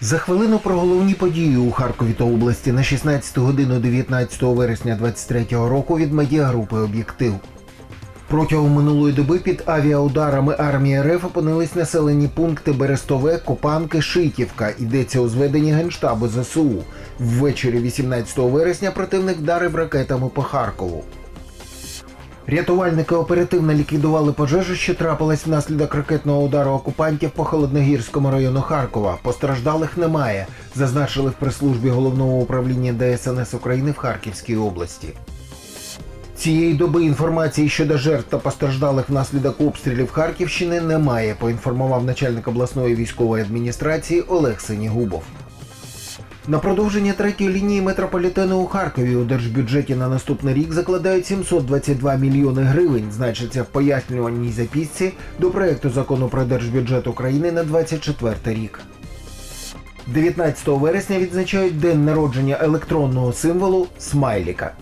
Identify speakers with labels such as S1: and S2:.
S1: За хвилину про головні події у Харкові та області на 16 годину 19 вересня 23 року від медіагрупи Об'єктив. Протягом минулої доби під авіаударами армії РФ опинились населені пункти Берестове, Копанки, Шитівка. Йдеться у зведенні Генштабу ЗСУ. Ввечері 18 вересня противник вдарив ракетами по Харкову. Рятувальники оперативно ліквідували пожежу, що трапилась внаслідок ракетного удару окупантів по холодногірському району Харкова. Постраждалих немає, зазначили в прес-службі головного управління ДСНС України в Харківській області. Цієї доби інформації щодо жертв та постраждалих внаслідок обстрілів Харківщини немає, поінформував начальник обласної військової адміністрації Олег Синігубов. На продовження третьої лінії метрополітену у Харкові у держбюджеті на наступний рік закладають 722 мільйони гривень, значиться в пояснювальній записці до проекту закону про держбюджет України на 24 рік. 19 вересня відзначають день народження електронного символу смайліка.